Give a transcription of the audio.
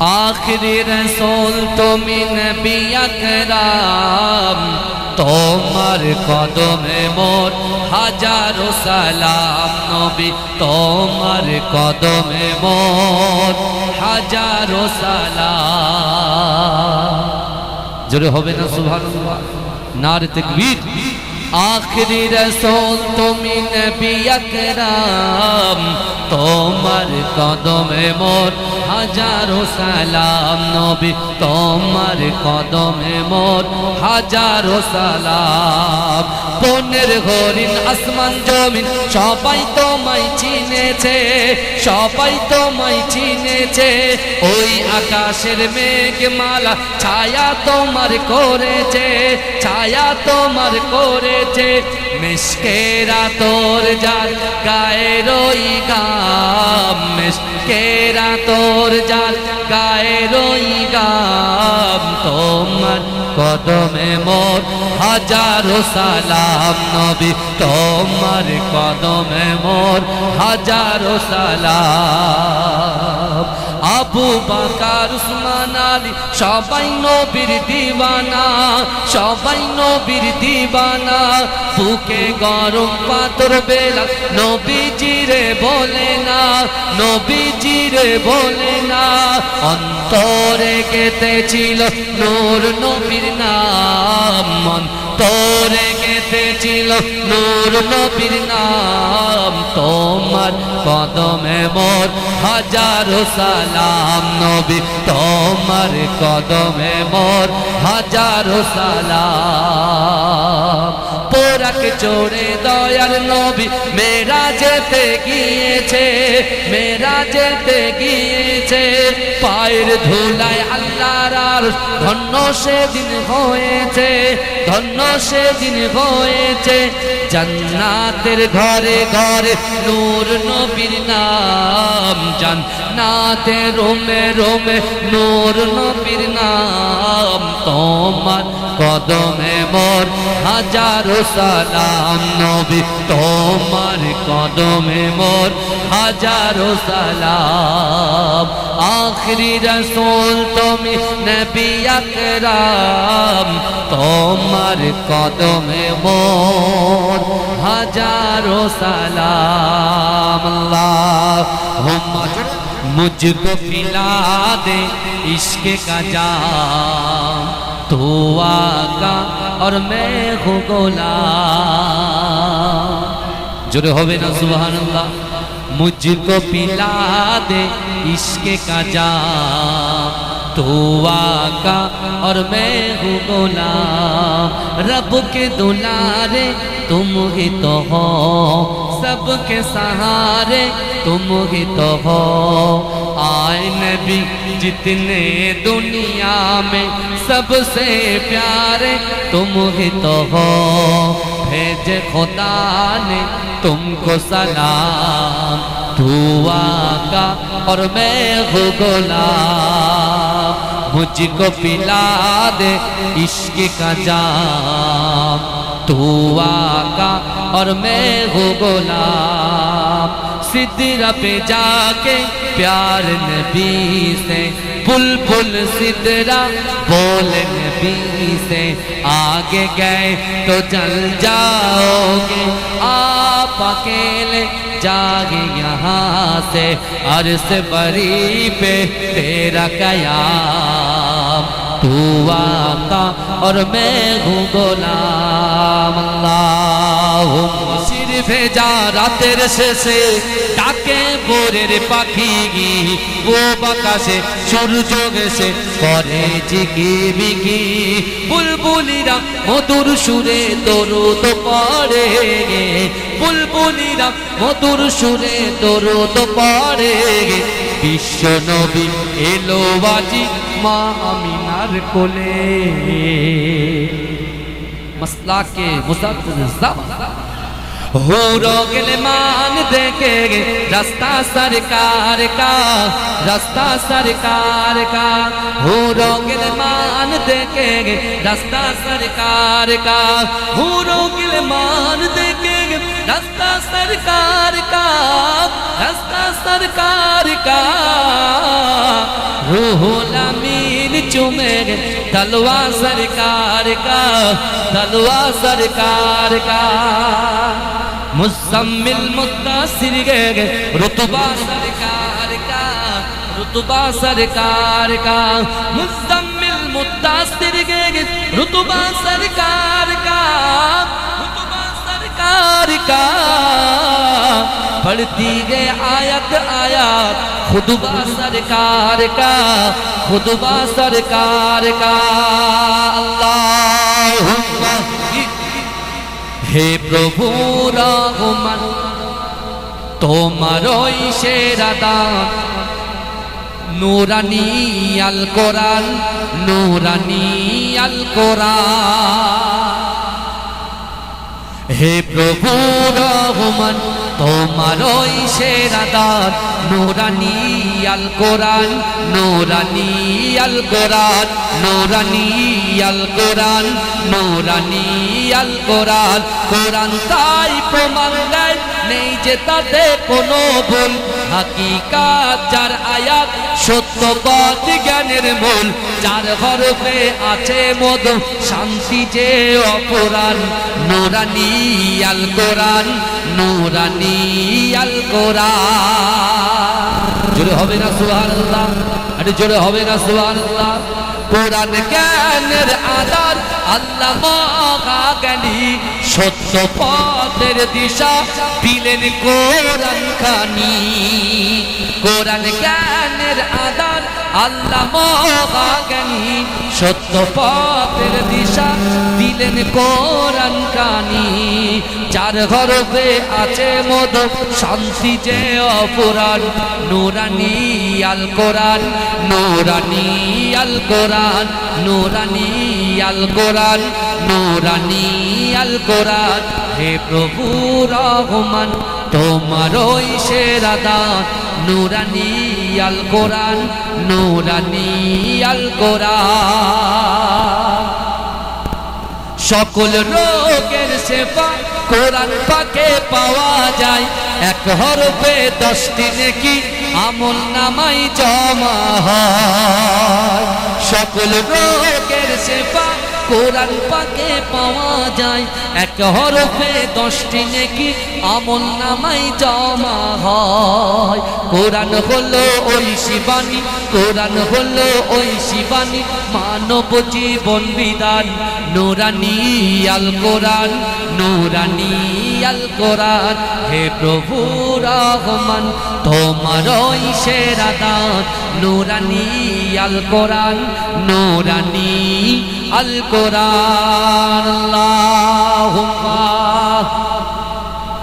আখরি রসুল, তুমি নবী তোমার কদমে মোর হাজারো সালাম নবী, তোমার কদমে মোর হাজারো সালাম। জোরে হবে না, সুবহানাল্লাহ। নারে তাকবীর। আখরি রসুল, তুমি আকরাম। তোমার কদমে মোর হাজারো সালাম, নবী, তোমার কদমে মোর হাজারো সালাম। বনের হরিণ, আসমান, জমিন, সবাই তোমায় চিনেছে, সবাই তোমায় চিনেছে। ওই আকাশের মেঘমালা ছায়া তোমার করেছে ছায়া তোমার করেছে, মিসকেরা তোর যার গায়ের ওই গাম। মিসকেরা তোর যার গায়ের ওই গাম। তোমার কদমে মোর হাজারো সালাম নবী, তোমার কদমে মোর হাজারো সালাম। আবু বাকার, উসমান আলী, সবাই নবীর দিবানা সবাই নবীর দিবানা বুকে গরম পাথর বেলা নবীজিরে বলে না নবীজিরে বলে না। অন্তরে গেতেছিল নূর নবীর নাম, অন্তরে গেতেছিল নূর নবীর নাম। তোমার কদমে মোর হাজারো সালাম, নবী, তোমার কদমে মোর হাজারো সালাম। পোরাক চোরে দয়াল নবী মেরা যেতে গিয়েছে মেরা যেতে গিয়েছে। পায়ের ধুলায় আল্লাহর ধন্য সেদিন হয়েছে, ধন্য সেদিন হয়েছে। জান্নাতের ঘরে ঘরে নূর নবীর নাম, জান্নাতে রোমে রোমে নূর নবীর নাম, তোমার কদমে মোর হাজারো সালাম নবী তোমার কদমে মোর হাজারো সালাম আখরি রসুল তুমি নবী আকরাম তোমার কদমে মোর হাজারো সালাম আল্লাহ मुझको पिला दे इश्क का जाम تو آقا اور میں ہوں غلام جڑے ہوے نا سبحان اللہ مجھ کو پلا دے عشق کا جام तू आका और मैं हूँ गोलाम। रब के दुलारे तुम ही तो हो। सबके सहारे तुम ही तो हो। आए नबी, जितने दुनिया में सबसे प्यारे तुम ही तो हो। भेज खुदा ने तुमको सलाम। तू का और मैं हूँ गुलाम। मुझको पिला दे इश्क का जाम तू आका और मैं हूँ गुलाम। सिदरा पे जाके प्यार नबी से, बुलबुल सिदरा बोल नबी से। आगे गए तो जल जाओगे, आप अकेले जागे यहाँ से। अर्श बरी पे तेरा कयाम तू आता और मैं हूँ गोला अल्लाह। মসির ভেজা রাতের শেষে ডাকে ভোরের পাখি গি। ও বাতাসে সূর্য গেছে করে জিকি বিকি। বুলবুলিরা মধুর সুরে দরুদ পড়ে গে। বুলবুলিরা মধুর সুরে দরুদ পড়ে গে। বিশ্ব নবী এলো বাজি মা আমিনার কোলে। مسئلہ کے مستقبل हो रोगल मान देखे रास्ता सरकार का, रास्ता सरकार का। हो रोगल मान देखे रास्ता सरकार का, हो रोगल मान देखे रास्ता सरकार का, रास्ता सरकार का। रूहुल अमीन चुमेगे तलवा सरकार का, तलवा सरकार का। मुसम्मिल मुद्दासिर गे रुतबा सरकार का, रुतबा सरकार का। मुसम्मिल मुद्दासिर गे रुतबा सरकार का, रुतबा सरकार का। पढ़ती गए आयत आयत खुदबा सरकार का खुदबा सरकार का। अल्लाह হে প্রভু রহমান, তোমারই সেরা দান। নুরানি আল কোরআন, নুরানি আল কোরআন। হে প্রভু রহমান তোমারই ওই সেরাদার নোরানি আল কোরআন, নোরানি আল কোরআন, নোরানি আল কোরআন, নোরানি আল কোরআন। কোরআন তাই প্রমাণ নেই যে তাতে কোনো ভুল। হাকিকাত, যার আয়াত সত্যবাদ জ্ঞানের মূল, যার হরফে আছে মদ শান্তি যে অপরাণ, নোরানি আল কোরআন, নোরানি আল কোরআন। হবে না সুবহানাল্লাহ? আরে জোরে হবে না সুবহানাল্লাহ? কোরআন জ্ঞানের আদার আল্লাহ মহাজ্ঞানী সত্য পথের দিশা দিলেন কোরআন খানি। কোরআন জ্ঞানের আদান, আল্লাহ মহাজ্ঞানী। সত্য পথের দিশা দিলেন কোরআন কানি যার গর্বে আছে মদ শান্তি যে অপরাণ, নুরানি আল কোরআন, নুরানি আল কোরআন, নুরানি আল কোরআন, নুরানি আল কোরআন। হে প্রভু রহমান তোমারই সেরা দান, নুরানি আল কোরআন, নুরানি আল কোরআন। সকল রোগের সেবা কোরআন পাকে পাওয়া যায়। এক হরফে দশটি নাকি আমল নামাই জমা হয়। সকল রোগের সেবা কোরআন পাকে পাওয়া যায়। এক হরফে দশটি নাকি আমল নামাই জমা হয়। কোরআন হলো ওই শিবানী কোরআন হলো ওই শিবানী মানব জীবন বিধান। নোরানি আল কোরআন, নোরানি আল কোরআন। হে প্রভু রহমান, তোমার সেরা দান। নোরানি আল কোরআন, নোরানি আল কোরআন। আল্লাহ